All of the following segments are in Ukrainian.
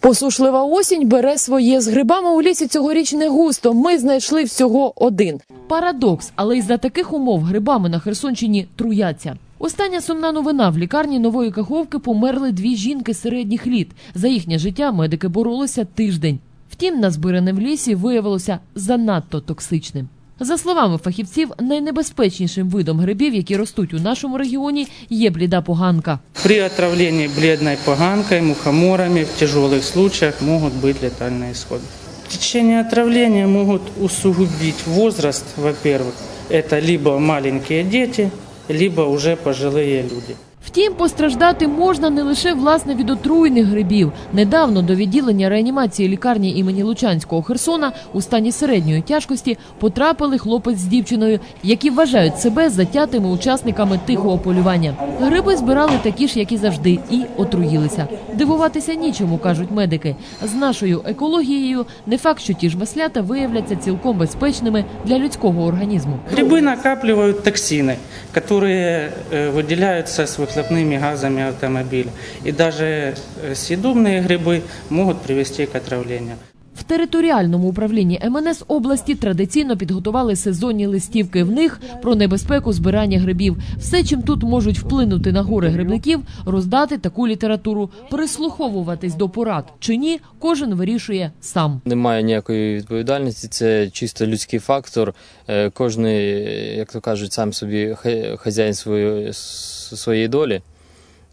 Посушлива осінь бере своє з грибами у лісі цьогоріч не густо. Ми знайшли всього один. Парадокс, але із за таких умов грибами на Херсонщині труяться. Остання сумна новина в лікарні нової каховки померли дві жінки середніх літ. За їхнє життя медики боролися тиждень. Втім, назбиране в лісі виявилося занадто токсичним. За словами фахівців, найнебезпечнішим видом грибів, які ростуть у нашому регіоні, є бліда поганка. При отравлении бледной поганкой, мухоморами в тяжелых случаях могут быть летальные исходы. Течение отравления могут усугубить возраст, во-первых, это либо маленькие дети, либо уже пожилые люди. Втім, постраждати можна не лише власне від отруєних грибів. Недавно до відділення реанімації лікарні імені Лучанського Херсона у стані середньої тяжкості потрапили хлопець з дівчиною, які вважають себе затятими учасниками тихого полювання. Гриби збирали такі ж, як і завжди, і отруїлися. Дивуватися нічому, кажуть медики. З нашою екологією не факт, що ті ж маслята виявляться цілком безпечними для людського організму. Грибы накапливают токсины, которые э, выделяются с выхлопными газами автомобиля. И даже э, съедобные грибы могут привести к отравлению. В територіальному управлінні МНС області традиційно підготували сезонні листівки. В них про небезпеку збирання грибів. Все, чим тут можуть вплинути на гори грибників, роздати таку літературу, прислуховуватись до порад чи ні, кожен вирішує сам. Немає ніякої відповідальності, це чисто людський фактор. Е, Кожний, як то кажуть, сам собі хазяїн своєї, своєї долі.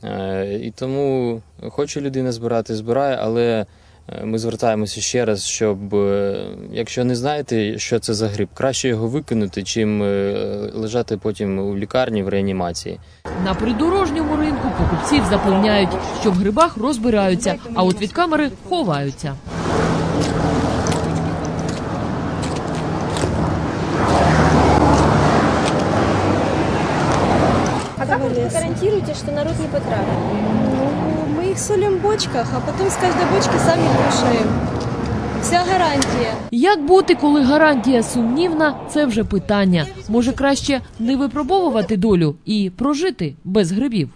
Е, І тому хоче людина збирати, збирає, але е, ми звертаємося ще раз, щоб е, якщо не знаєте, що це за гриб, краще його викинути, чим е, лежати потім у лікарні в реанімації. На придорожньому ринку покупців запевняють, що в грибах розбираються, а от від камери ховаються. А как вот вы гарантируете, что народ не потравит? Их солим в бочках, а потом с каждой бочки сами кушаем. Вся гарантія. Як бути, коли гарантія сумнівна, це вже питання. Може краще не випробовувати долю і прожити без грибів.